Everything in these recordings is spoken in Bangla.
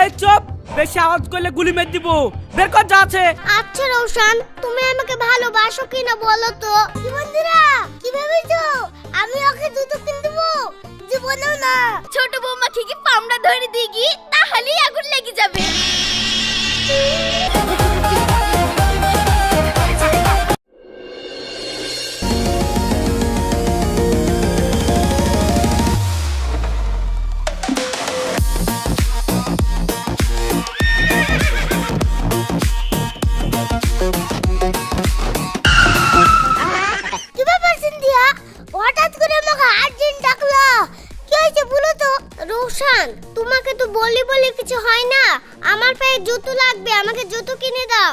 এই চুপ বেশি আওয়াজ করলে গুলি মেরে দিব। বের কর যা আছে। আচ্ছা রোশন তুমি আমাকে ভালোবাসো কিনা বলো তো? কি বন্ধুরা কি ভেবেছো? আমি ওকে জুতো কিনে দেবো জীবনেও না। ছোট বৌমাকে কি পামড়া ধরে দিগি তাহলেই আগুন লেগে যাবে। রোশন তোমাকে তো বলি বলি কিছু হয় না। আমার পায়ে জুতো লাগবে আমাকে জুতো কিনে দাও।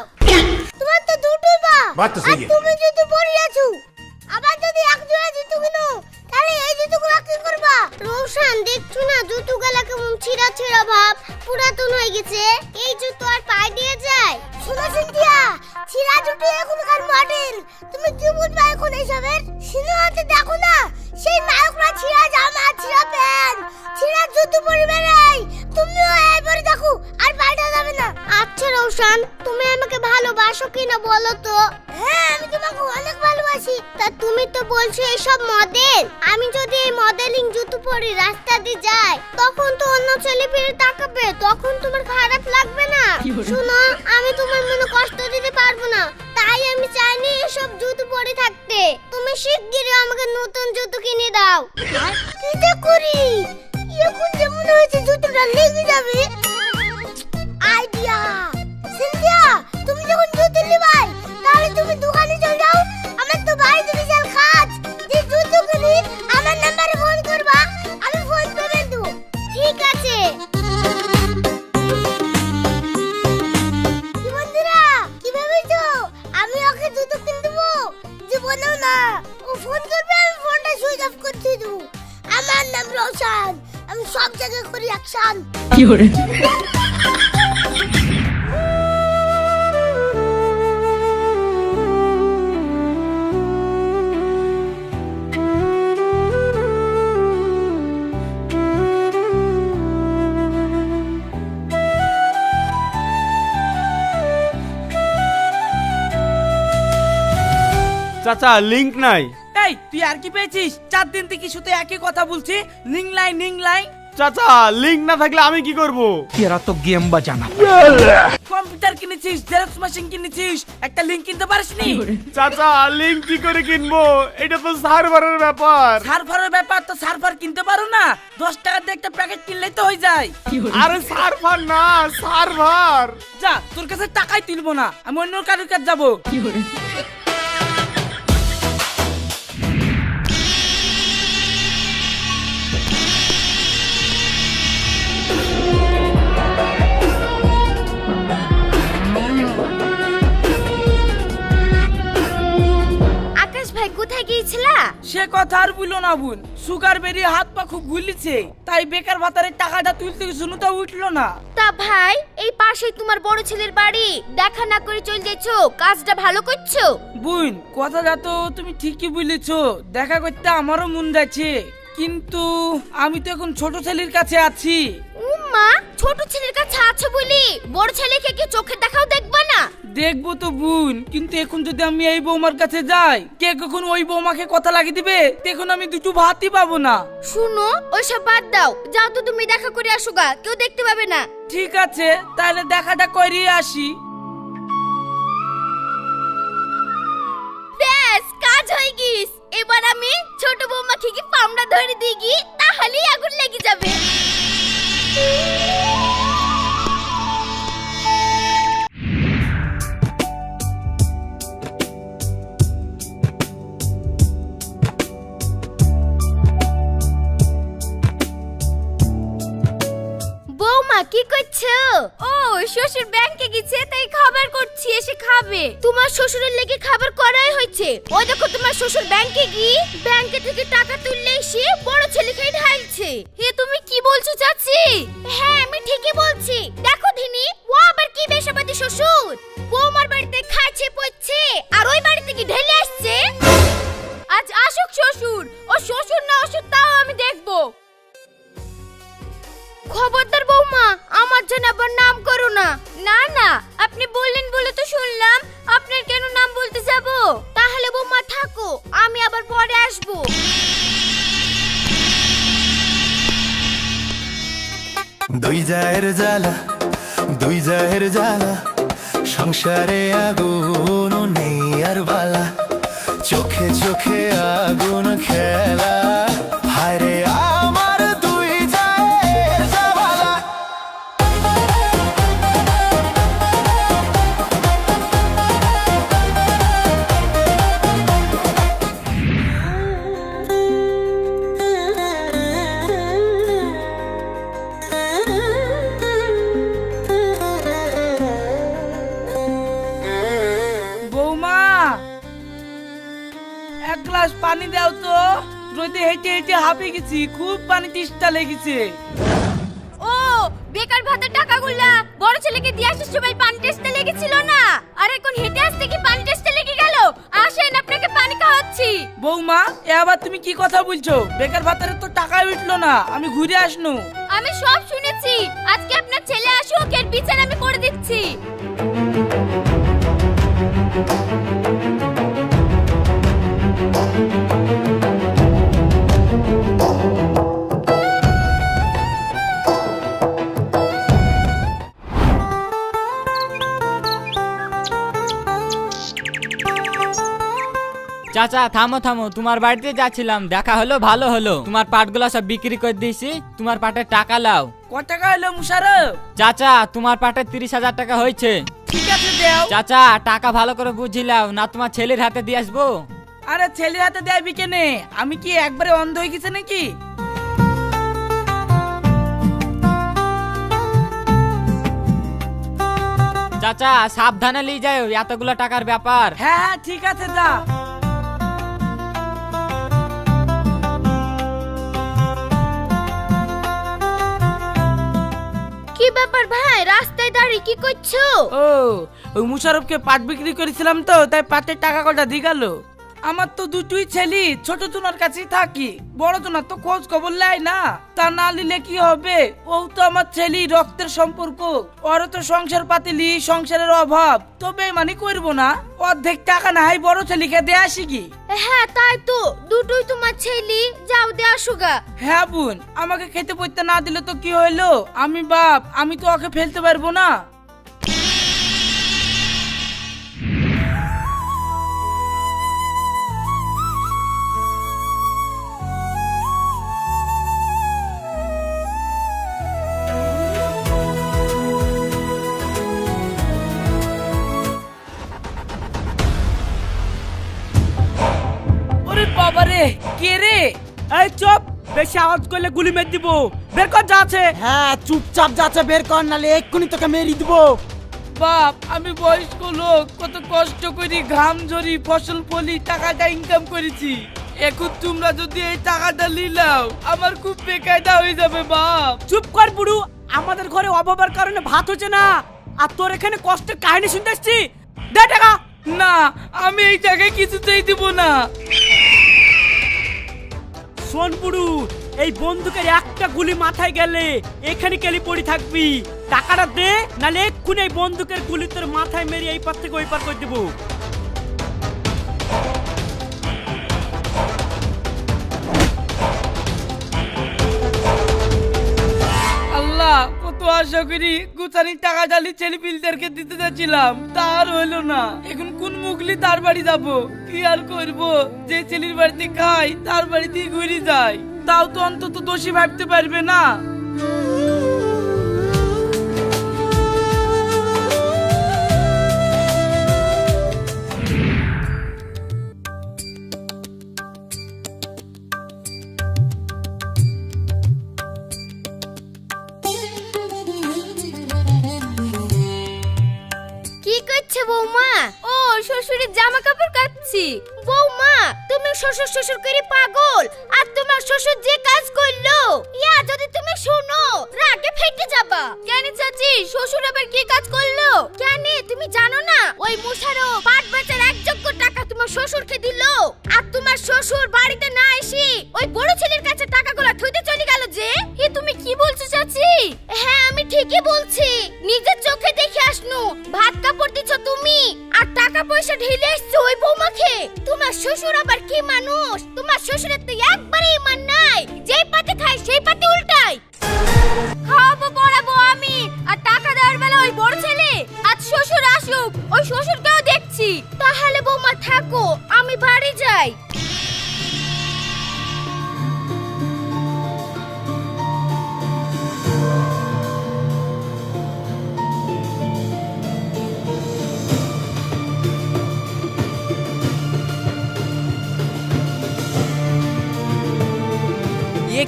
তোমার তো দুটো পা। আর তুমি জুতো পরে আছো আবার যদি এক জোড়া জুতো কিনো তাহলে এই জুতোগুলো কি করবা? রোশন, দেখছ না জুতোগুলো কেমন ছিঁড়া ছিঁড়া ভাব, পুরাতন হয়ে গেছে। এই জুতো আর পায়ে দিয়ে যায়। শোনো সিন্ধিয়া ছিঁড়া জুতো এখনকার মডেল তুমি কি বুঝবা এখন এইসবের সিনেমাতে দেখো না, সেই নায়করা ছিঁড়া জামা, ছিঁড়া প্যান্ট, ছিঁড়া জুতো পরে বেড়ায় তুমিও এবারে দেখো, আর পাল্টা যাবে না। আচ্ছা রোশন, তুমি আমাকে ভালোবাসো কিনা বলো তো? হ্যাঁ আমি তোমাকে অনেক ভালোবাসি। তা তুমি তো বলছো এসব মডেল আমি যদি এই মডেলিং জুতো পরে রাস্তা দিয়ে যাই তখন তো অন্য ছেলে ফিরে তাকাবে তখন তোমার খারাপ লাগবে না। শোনো আমি তোমার মনে কষ্ট দিতে পারব না তাই আমি চাইনি এসব জুতো পরে থাকতে। তুমি শিগগিরই আমাকে নতুন জুতো কিনে দাও। কি যে করি? এখন যেমন হয়েছে জুতোটা লেগে যাবে। আইডিয়া সিনথিয়া তুমি যখন জুতো নিবাই তাহলে তুমি দোকানে চলে যাও। আমার তো বাড়িতে জুতো আমার নাম্বারে আমি ফোন পেমেন্ট দেবো। ঠিক আছে। কি বন্ধুরা, কি ভেবেছো? আমি ওকে না। ও ফোন করবে, আমি ফোনটা সুইচ অফ করে দেবো। আমার নাম রোশন। আমি সব জায়গায় করি অ্যাকশন চাচা লিংক নাই। এই তুই আর কি পেয়েছিস? চার দিন থেকে শুধু একই কথা বলছি। লিংক লাই লিংক লাই চাচা লিংক না থাকলে আমি কি করব? এরা তো গেম বাজানা। কম্পিউটার কিনেছিস জেরক্স মেশিন কিনেছিস একটা লিংক কিনতে পারিসনি চাচা লিংক কি করে কিনবো? এটা তো সার্ভারের ব্যাপার। সার্ভারের ব্যাপার তো সার্ভার কিনতে পারো না। 10 টাকা দিয়ে একটা প্যাকেট কিনলেই তো হয়ে যায়। আরে সার্ভার না সার্ভার যা তোর কাছে টাকাই তুলবো না। আমি অন্য কারোর কাছে যাব। ভাই কোথায় গিয়েছিলা? সে কথা আর বলল না বোন। সুগার বেরিয়ে হাত পা খুব গুলিছে তাই বেকার ভাতারের টাকাটা তুলতে শুনু তো উঠল না। তা ভাই এই পাশেই তোমার বড় ছেলের বাড়ি। দেখা না করে চলে যাচ্ছো কাজটা ভালো করছ? বোন কথাটা তো তুমি ঠিকই বলেছ। দেখা করতে আমারও মন যাচ্ছে। কিন্তু আমি তো এখন ছোট ছেলের কাছে আছি। উম্মা ছোট ছেলের কাছে আছে বলি? বড় ছেলেকে কি চোখে দেখাও দেখবা না? দেখব তো বোন কিন্তু এখন যদি আমি এই বৌমার কাছে যাই কে কখন ওই বৌমাকে কথা লাগিয়ে দিবে? তখন আমি দুটো ভাতই পাবো না। শুনো ওইসব বাদ দাও। যাও তো তুমি দেখা করে আসো গা কেউ দেখতে পাবে না। ঠিক আছে তাহলে দেখাটা করিয়ে আসি। ব্যাস কাজ হয়ে গিস। এবার আমি ছোট বৌমাকে কি পামড়া ধরে দিগি তাহলেই আগুন লেগে যাবে। ওষুধ না ওষুধ তাও আমি দেখব। খবরদার বৌমা আমার জন্য আবার নাম করো না। না না আপনি বললেন বলে তো শুনলাম। আপনার কেন নাম বলতে যাব? তাহলে বৌমা থাকো আমি আবার পরে আসব। দুই জায়ের জ্বালা দুই জায়ের জ্বালা সংসারে আগুন নেই আর বালা। চোখে চোখে আগুন খেলা। হাঁপে গেছি খুব পানি তিষ্টা লেগেছে। ও বেকার ভাতার টাকাগুলা বড় ছেলেকে দিয়ে আসার সময় পানি টেস্টে লেগেছিল না? আর এখন হেঁটে আসতে কি পানি টেস্টে লেগে গেল? আসেন আপনাকে পানি খাওয়াচ্ছি। বৌমা এ আবার তুমি কি কথা বলছো? বেকার ভাতারে তো টাকা উঠল না আমি ঘুরে আসনু। আমি সব শুনেছি। আজকে আপনার ছেলে আসুক এর বিচার চাচা থামো থামো তোমার বাড়িতে যাচ্ছিলাম। দেখা হলো ভালো হলো। তোমার পাটগুলো সব বিক্রি করে দিয়েছি। তোমার পাটের টাকা লাও। ক টাকা হলো মুশারফ? চাচা তোমার পাটের তিরিশ হাজার টাকা হয়েছে। ঠিক আছে দেও। চাচা টাকা ভালো করে বুঝিলাও না তোমার ছেলের হাতে দিয়ে আসব? আরে ছেলের হাতে দেয় বিকেনে আমি কি একবারে অন্ধ হয়ে গেছে নাকি? চাচা সাবধানে নিয়ে যাও এতগুলো টাকার ব্যাপার। হ্যাঁ হ্যাঁ ঠিক আছে যা। ব্যাপার ভাই, রাস্তায় দাঁড়িয়ে কি করছ? ও, ওই মুশারফকে পাট বিক্রি করেছিলাম তো, তাই পাটের টাকা কটা দিয়ে গেল আমার তো দুটোই ছেলে ছোট জোনার কাছেই থাকি বড় জোনার তো খোঁজ খবর লাই না। তা না নিলে কি হবে? ও তো আমার ছেলে রক্তের সম্পর্ক ওর তো সংসার পাতিলি সংসারের অভাব তবে মানে করব না। অর্ধেক টাকা নাই বড় ছেলেকে দিয়ে আসি কি হ্যাঁ তাই তো দুটোই তোমার ছেলে যাও দে আসুগা হ্যাঁ বোন আমাকে খেতে পড়তে না দিলে তো কি হইল? আমি বাপ আমি তো ওকে ফেলতে পারব না। বেশি আওয়াজ করলে গুলি মেরে দিব। বের কর যা আছে। হ্যাঁ চুপচাপ যাচ্ছে বের কর নালে এক্ষুনি তোকে মেরে দিব। বাপ আমি বয়স্ক লোক কত কষ্ট করি ঘাম ঝরি ফসল ফলি টাকাটা ইনকাম করেছি। এখন তোমরা যদি এই টাকাটা নিলাও আমার খুব বেকায়দা হয়ে যাবে বাপ। চুপ কর বুড়ু আমাদের ঘরে অভাবের কারণে ভাত হচ্ছে না। আর তোর এখানে কষ্টের কাহিনী শুনতে আসছি দে টাকা। না আমি এই জায়গায় কিছুতেই দিব না। শোন বুড়ু এই বন্দুকের একটা গুলি মাথায় গেলে এখানে কেলি পড়ে থাকবি। টাকাটা দে, নালে এক্ষুনি এই বন্দুকের গুলি তোর মাথায় মেরে এই পার থেকে ওই পার করে দেবো। আল্লাহ, কত আশা করি গুছানি টাকা ডালি ছেলে পিলদেরকে দিতে যাচ্ছিলাম, তার হইল না। এখন কোন মুগলি তার বাড়ি যাব? কি আর করব? যে ছেলের বাড়িতে খাই, তার বাড়িতেই ঘুরে যাই। তাও তো অন্তত দোষী ভাবতে পারবে না। কি করছে বৌমা? ও, শ্বশুরের জামা কাপড় কাচ্ছি তুমি শ্বশুর শ্বশুর করে পাগল, আর তোমার শ্বশুর যে কাজ করল। ইয়া, যদি তুমি শুনো, রাগে ফেটে যাবা। কেন চাচি, শ্বশুর আবার কি কাজ করল? কেন? তুমি জানো না? ওই মুশারো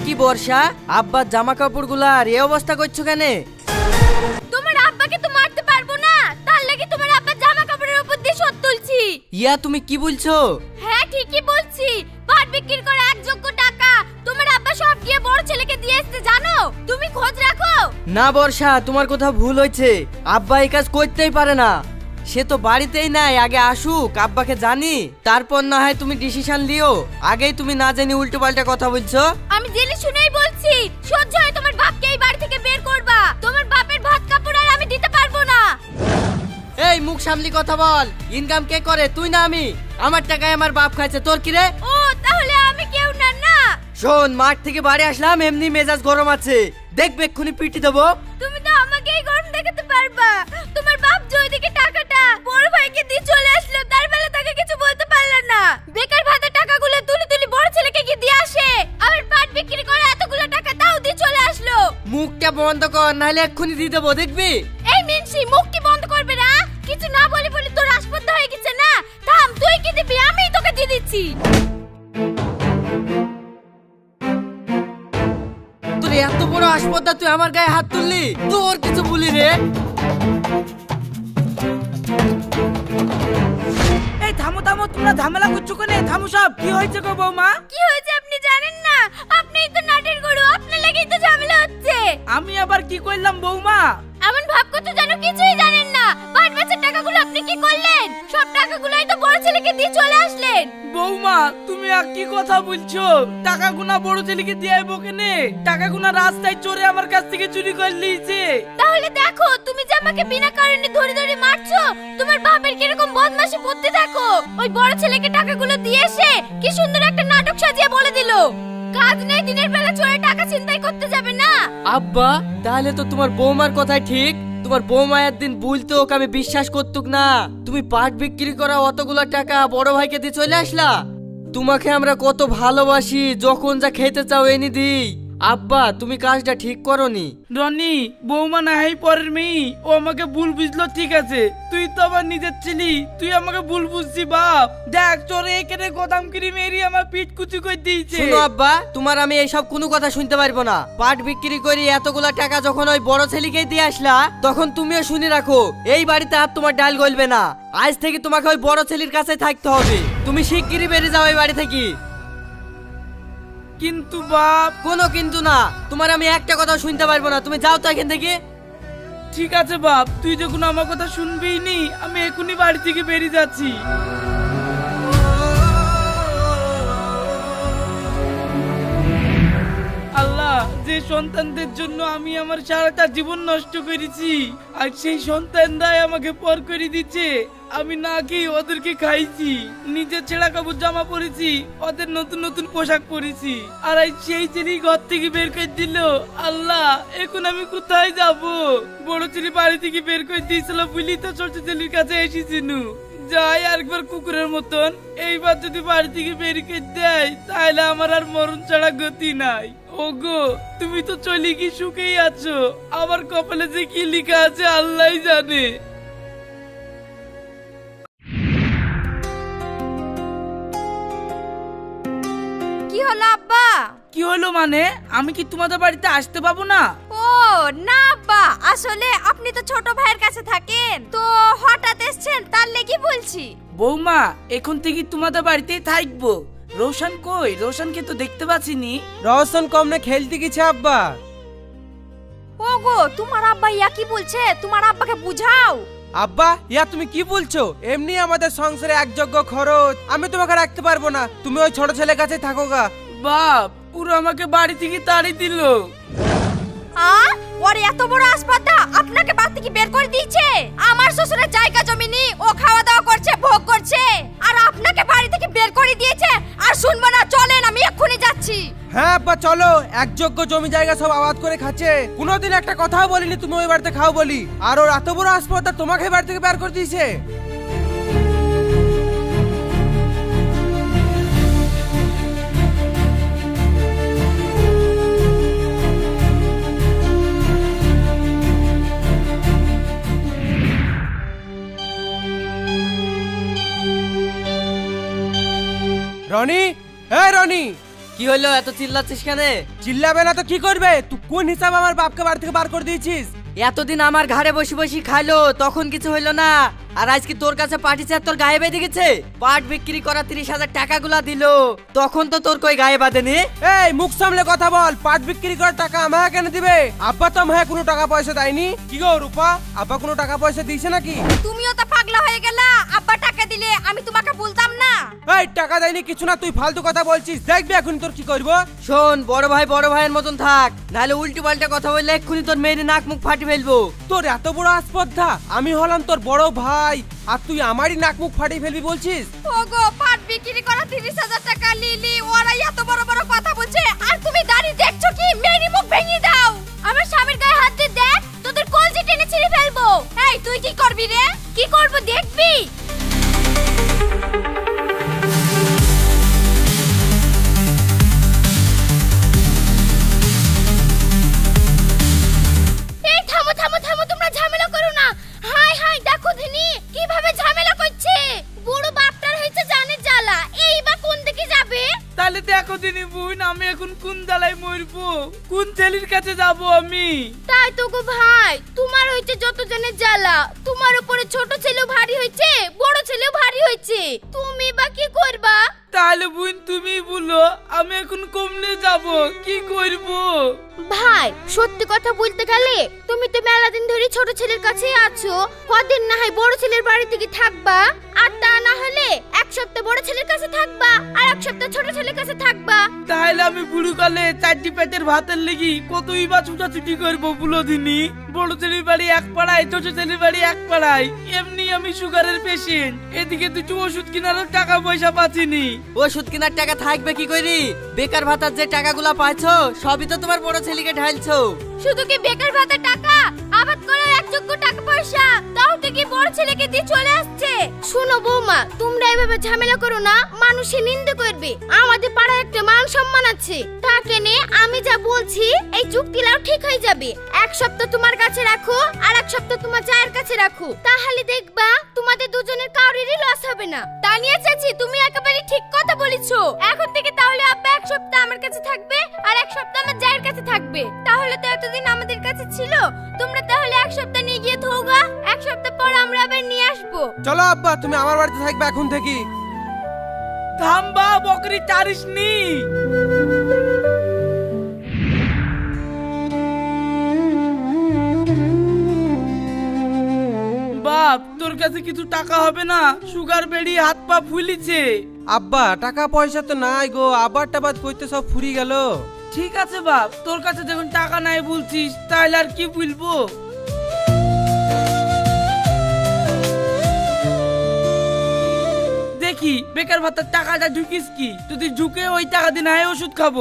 কি বর্ষা? আব্বার জামা কাপড়গুলার এ অবস্থা করছ কেন? তোমার আব্বাকে তো মারতে পারব না। তার লাগি তোমার আব্বার জামা কাপড়ের উপর দিয়ে শোধ তুলছি। ইয়া তুমি কি বলছো? হ্যাঁ ঠিকই বলছি। পাট বিক্রি করে এক যোগ্য টাকা তোমার আব্বা সব গিয়ে বড় ছেলেকে দিয়ে আসতে জানো? তুমি খোঁজ রাখো। না বর্ষা তোমার কথা ভুল হয়েছে। আব্বা এই কাজ করতেই পারে না। সে তো বাড়িতেই নাই আগে আসুক আব্বাকে জানি। তারপর না হয় তুমি ডিসিশন লিও। আগেই তুমি না জানি উল্টো পাল্টা কথা বলছো। আমি জেনে শুনেই বলছি সহ্য হয় তোমার বাপকে এই বাড়ি থেকে বের করবা। তোমার বাপের ভাত কাপড় আর আমি দিতে পারব না। এই মুখ সামলি কথা বল। ইনকাম কে করে? তুই না আমি। আমার টাকায় আমার বাপ খাইছে। তোর কি রে? ও তাহলে আমি কেউ না না। শোন মাঠ থেকে বাড়ি আসলাম এমনি মেজাজ গরম আছে। দেখবে এক্ষুনি পিটি দেবো। তুমি বন্ধ কর নাহলে এক্ষুনি দিয়ে দেবো দেখবি? এই মিনসি মুখ কি বন্ধ করবে না? কিছু না বলে বলে তোর আসপদ্দা হয়ে গেছে না? থাম তুই কি দিবি? আমিই তোকে দিয়ে দিচ্ছি। তোর এত বড় হাসপাতাল তুই আমার গায়ে হাত তুললি? তোর কিছু বলি রে। এই থামো থামো তোমরা ঝামেলা করছ কেন? থামো সব। কি হয়েছে গো বৌমা? কি হয়েছে? আমি আবার কি করলাম বৌমা? এমন ভাব করতে যেন কিছুই জানেন না। পাঁচ বছর টাকাগুলো আপনি কি করলেন? সব টাকাগুলোই তো বড় ছেলেকে দিয়ে চলে আসলেন। বৌমা তুমি আর কি কথা বলছো? টাকা গুনা বড় ছেলেকে দিয়ে আইবো কেনে? টাকা গুনা রাস্তায় চোরে আমার কাছ থেকে চুরি করে নিয়েছে। তাহলে দেখো তুমি যে আমাকে বিনা কারণে ধরে ধরে মারছো তোমার বাপের কীরকম বদমাশি করতে থাকো ওই বড় ছেলেকে টাকাগুলো দিয়ে এসে কি সুন্দর একটা নাটক সাজিয়ে বলে দিল। কাজ নেই দিনের বেলা চোরে টাকা চিন্তাই করতে যাবে। আব্বা, তাহলে তো তোমার বৌমার কথাই ঠিক। তোমার বৌমা একদিন বলতো ওকে আমি বিশ্বাস করতুক না। তুমি পাট বিক্রি করা অতগুলো টাকা বড় ভাইকে দিয়ে চলে আসলা। তোমাকে আমরা কত ভালোবাসি, যখন যা খেতে চাও এনে দিই। আব্বা তুমি কাজটা ঠিক করনি। রনি বৌমা না হয় পরের মেয়ে ও আমাকে ভুল বুঝলো ঠিক আছে। তুই তো আবার নিজের ছিলি তুই আমাকে ভুল বুঝছি বাপ। দেখ চোরে এখানে গোদাম কিরি মেরি আমার পিঠ কুচি করে দিয়েছে। শুনো আব্বা তোমার আমি এইসব কোনো কথা শুনতে পারব না। পাট বিক্রি করি এতগুলা টাকা যখন ওই বড় ছেলেকে দিয়ে আসলা তখন তুমিও শুনে রাখো এই বাড়িতে আর তোমার ডাল গলবে না। আজ থেকে তোমাকে ওই বড় ছেলের কাছে থাকতে হবে। তুমি শিগগিরই বেরিয়ে যাও এই বাড়ি থেকে। কিন্তু বাপ। কোনো কিন্তু না। তোমার আমি একটা কথা শুনতে পারব না। তুমি যাও তো এখান থেকে। ঠিক আছে বাপ তুই যখন আমার কথা শুনবি নি আমি এখনই বাড়ি থেকে বেরিয়ে যাচ্ছি। যে সন্তানদের জন্য আমি আমার সারাটা জীবন নষ্ট করেছি, আর সেই সন্তানরাই আমাকে পর করে দিচ্ছে। আমি না খেয়ে ওদেরকে খাইছি নিজের ছেঁড়া কাপড় জামা পরেছি, ওদের নতুন নতুন পোশাক পরেছি। আর সেই ছেলে ঘর থেকে বের করে দিল, আল্লাহ, এখন আমি কোথায় যাব? বড় ছেলে বাড়ি থেকে বের করে দিয়েছিল বুঝলি তো ছোট ছেলের কাছে এসেছিনু যাই আরেকবার কুকুরের মতন, এইবার যদি বাড়ি থেকে বের করে দেয়, তাহলে আমার আর মরণ ছাড়া গতি নাই। ওগো তুমি তো চলে কি সুখেই আছো। আমার কপালে যে কি লেখা আছে আল্লাহই জানে। কি হলো আব্বা? কি হলো মানে? আমি কি তোমাদের বাড়িতে আসতে পাবো না? ও না আব্বা আসলে আপনি তো ছোট ভাইয়ের কাছে থাকেন। তো হঠাৎ এসেছেন তার লেগে বলছি। বৌমা এখন থেকে তোমাদের বাড়িতেই থাকব। রোশন কই? রোশনকে তো দেখতে পাচ্ছিনি। রওশন কমনে খেলতে গেছে আব্বা। ওগো তোমার আব্বা ইয়া কি বলছে? তোমার আব্বাকে বুঝাও। আব্বা ইয়া তুমি কি বলছো? এমনি আমাদের সংসারে একযোগ্য খরচ। আমি তোমাকে রাখতে পারব না। তুমি ওই ছোট ছেলের কাছে থাকো গা। বাপ পুরো আমাকে বাড়ি থেকে তাড়ি দিল। আ? ওর এত বড় আসপাতা আপনাকে বাড়ি থেকে বের করে দিয়েছে? আমার শ্বশুরের জায়গা জমি নি ও খাওয়া দাওয়া করছে, ভোগ করছে। আর আপনাকে বাড়ি থেকে বের করে দিয়েছে, আর শুনব না, চলেন, আমি এক্ষুনি যাচ্ছি। হ্যাঁ বা চলো। একযোগ্য জমি জায়গা সব আবাদ করে খাচ্ছে। কোনোদিন একটা কথাও বলিনি, তুমি ওই বাড়িতে খাও বলি। আর ওর এত বড় আসপাতা তোমাকে বাড়ি থেকে বের করে দিয়েছে। রনি? হ্যাঁ রনি! কি হলো এত চিল্লাচ্ছিস কেন? চিল্লাবে না তো কি করবে? তুই কোন হিসাবে আমার বাপকে বাড়ি থেকে বার করে দিয়েছিস? এতদিন আমার ঘাড়ে বসে বসে খাইলো তখন কিছু হইল না। আর আজকে তোর কাছে পাঠিয়েছে আর তোর গায়ে বেঁধে গেছে? পাট বিক্রি করা তিরিশ হাজার টাকাগুলা দিল। তখন তো তোর কই গায়ে বাঁধেনি এই মুখ সামলে কথা বল। পাট বিক্রি করার টাকা আমাকে কেন দিবে? আব্বা তো আমাকে কোনো টাকা পয়সা দেয়নি। কি গো রূপা আব্বা কোনো টাকা পয়সা দিয়েছে নাকি? তুমিও তো পাগলা হয়ে গেলা। আব্বা টাকা দিলে আমি তোমাকে বলতাম না। এই টাকা দেয়নি কিছু না তুই ফালতু কথা বলছিস। দেখবি এখন তোর কি করব। শোন বড় ভাই বড় ভাইয়ের মতন থাক। নাহলে উল্টো পাল্টা কথা বললে এক্ষুনি তোর মেয়ের নাক মুখ ফাটি ফেলব। তোর এত বড় আস্পর্ধা। আমি হলাম তোর বড় ভাই। আর তুই আমারই নাক মুখ ফাটিয়ে ফেলবি বলছিস? ওগো, পাট বিক্রি করা তিরিশ হাজার টাকা, লিলি ওরা এত বড় বড় কথা বলছে, আর তুমি দাঁড়িয়ে দেখছ কি? মেরি মুখ ভেঙে দাও। আমার স্বামীর গায়ে হাত দিয়ে দেখ, তোদের কলজি টেনে ছিঁড়ে ফেলব। এই, তুই কি করবি রে? কি করব, দেখবি? এই, থামো থামো থামো তোমরা ঝামেলা করো না হাই হাই দেখো দিনি কীভাবে ঝামেলা করছে বুড়ো বাপটার হয়েছে জানে জ্বালা এই বা কোন দিকে যাবে তাহলে দেখো দিনি আমি এখন কোন জ্বালায় মরবো? কোন ছেলের কাছে যাব আমি? তাই তো গো ভাই, তোমার হয়েছে যত জনের জ্বালা। তোমার উপরে ছোট ছেলেও ভারী হয়েছে, বড় ছেলেও ভারী হয়েছে। তুমি বা কি করবা? তাহলে বোন তুমি বলো আমি এখন কমলে যাব কি করব? ভাই সত্যি কথা বলতে গেলে তুমি তো মেলা দিন ধরে ছোট ছেলের কাছেই আছো। কদিন না হয় বড় ছেলের বাড়ি থেকে থাকবা? আর তা না হলে এক সপ্তাহ বড় ছেলের কাছে থাকবা আর এক সপ্তাহ ছোট ছেলের কাছে থাকবা। তাহলে আমি বুড়ো কালে চারটি পেটের ভাতের লেগি কতই বা ছুটাছুটি করব বুলো দিনি? বড় ছেলের বাড়ি এক পাড়ায় ছোট ছেলের বাড়ি এক পাড়ায়। এমনি আমি সুগারের পেশেন্ট এদিকে দুটো ওষুধ কেনারও টাকা পয়সা পাচ্ছিনি ওষুধ কেনার টাকা থাকবে কি করি? বেকার ভাতার যে টাকাগুলা পাইছো, সবই তো তোমার বড় ছেলেকে ঢালছো শুধু কি বেকার ভাতার টাকা? আবাদ করে একযোগ্য টাকা পয়সা। তাও কি বড় ছেলেকে দিয়ে চলে আসছে? শোনো বৌমা, তোমরা এভাবে ঝামেলা করো না, মানুষে নিন্দে করবে। আমাদের পাড়ায় একটা মান সম্মান আছে। তাকে নে আমি যা বলছি, এই চুক্তিটাও ঠিক হয়ে যাবে। এক সপ্তাহ তোমার কাছে রাখো, আর এক সপ্তাহ তোমার চায়ের কাছে রাখো। তাহলে দেখবা, তোমাদের দুজনের কারোরই লস হবে না। তানিয়া চাচি, তুমি একেবারে ঠিক কথা বলেছ। এখন থেকে তাহলে আব্বা এক সপ্তাহ আমার কাছে থাকবে, আর এক সপ্তাহ আমার জায়ের কাছে থাকবে। তাহলে তো এতদিন আমাদের কাছে ছিল। তোমরা চলো আব্বা তুমি আমার বাড়িতে থাকবে এখন থেকে। থামবা বকরি চারিস নি। বাপ তোর কাছে কিছু টাকা হবে না? সুগার বেড়ি হাত পা ফুলিছে। আব্বা টাকা পয়সা তো নাই গো আবার টাবাদ করতে সব ফুরি গেল। ঠিক আছে বাপ তোর কাছে যখন টাকা নাই বলছিস তাহলে আর কি বলব? দেখি বেকার ভাতার টাকাটা ঢুকিস কি? যদি ঢুকে ওই টাকা দিয়ে আয় ওষুধ খাব।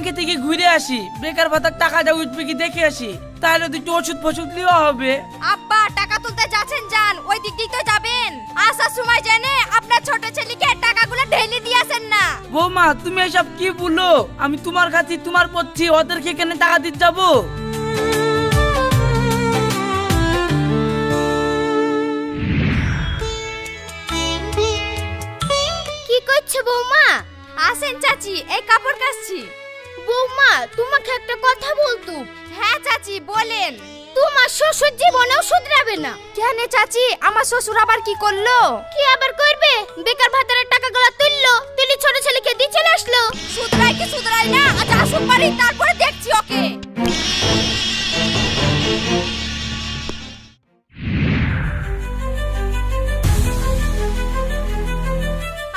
ব্যাংকে থেকে ঘুরে আসি। বেকার ভাতার টাকাটা উঠবে কি দেখে আসি। তাহলে দুটো ওষুধ ফষুধ নেওয়া হবে। আব্বা টাকা তুলতে যাচ্ছেন যান। ওই দিক দিয়ে তো যাবেন। আসার সময় জেনে আপনার ছোট ছেলেকে টাকাগুলো ঢেলে দিয়েছেন না। বৌমা তুমি এসব কি বলো? আমি তোমার কাছে তোমার পড়ছি ওদেরকে কেন টাকা দিতে যাব? কি করছে বৌমা? আসেন চাচি এই কাপড় কাচ্ছি। বৌমা তোমাকে একটা কথা বলতু। হ্যাঁ চাচি বলেন। তোমার শ্বশুর জীবনেও শুধরাবে না। কেন চাচি? আমার শ্বশুর আবার কি করল? কি আবার করবে? বেকার ভাতারের টাকাগুলো তুললো তুলি ছোট ছেলেকে দিয়ে চলে আসলো। শুধরাই কি শুধরাই না? আজ আসুক বাড়ি তারপরে দেখছি ওকে।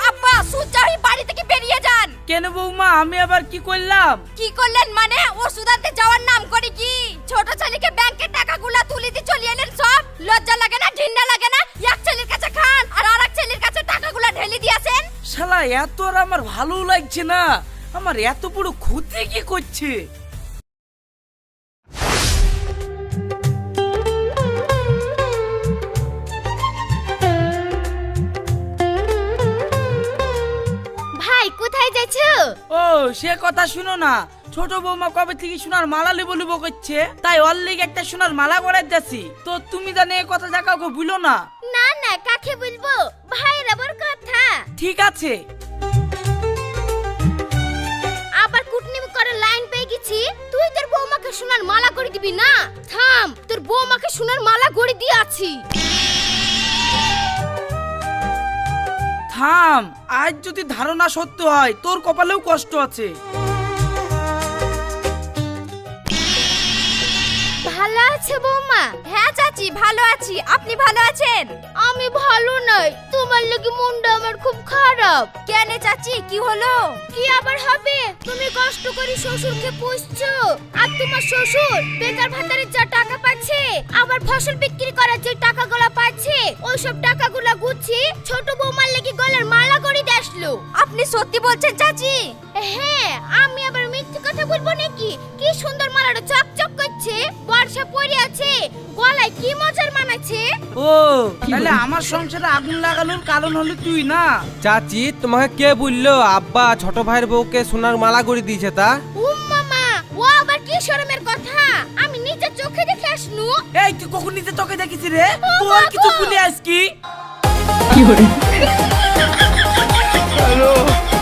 আব্বা সুজারি বাড়ি থেকে বেরিয়ে যান। কেন বৌমা আমি আবার কি করলাম? কি করলেন মানে? ওষুধ আনতে যাওয়ার নাম করে কি? ছোট ছেলেকে ব্যাংকে টাকাগুলো তুলে দিয়ে চলে এলেন সব? লজ্জা লাগে না ঘৃণা লাগে না? এক ছেলের কাছে খান আর আরেক ছেলের কাছে টাকাগুলো ঢেলে দিয়েছেন? শালা এত আর আমার ভালো লাগছে না। আমার এত বড় ক্ষতি কি করছে? সে কথা শুনো না। ছোট বৌমা কবে থেকে সোনার মালা লিবো লিবো করছে? তাই ওর লিগে একটা সোনার মালা করাই যাচ্ছি তো তুমি জানে এই কথাটা কাউকে ভুলো না। না না কাকে বলব? ভাইয়ের আবার কথা। ঠিক আছে। আবার কুটনিম করে লাইন পেয়ে গেছি। তুই তোর বৌমাকে সোনার মালা করে দিবি না? থাম তোর বৌমাকে সোনার মালা গড়ে দিয়ে আছি। থাম, আজ যদি ধারণা সত্য হয়, তোর কপালেও কষ্ট আছে। ভালো আছে বৌমা? হ্যাঁ চাচি, ভালো আছি। আপনি ভালো আছেন? আমি ভালো নই। তোমার লাগি মনটা আমার খুব খারাপ। কেন চাচি কি হলো? কি আবার হবে? তুমি কষ্ট করে শ্বশুরকে পুষছো। আর তোমার শ্বশুর বেকার ভাতারের যা টাকা পাচ্ছে আবার ফসল বিক্রি করার যে টাকাগুলো পাচ্ছে ওই সব টাকাগুলো গুছি ছোট বৌমার লাগি গলার মালা করে আসলো। আপনি সত্যি বলছেন চাচি? হ্যাঁ আমি আবার কথা বলব নাকি? কি সুন্দর মালাটা চকচক করছে বর্ষা পড়ে আছে গলায় কি মজার মানাচ্ছে? ও তাহলে আমার সংসারে আগুন লাগানোর কারণ হলো তুই না? চাচি তোমাকে কে বলল? আব্বা ছোট ভাইয়ের বউকে সোনার মালা করে দিয়েছে তা? উম মামা ও আবার কি শরমের কথা? আমি নিজে চোখে দেখে আসনু। এই তুই কখন নিজে চোখে দেখিস রে? তোর! কিছু ভুলে আস কি?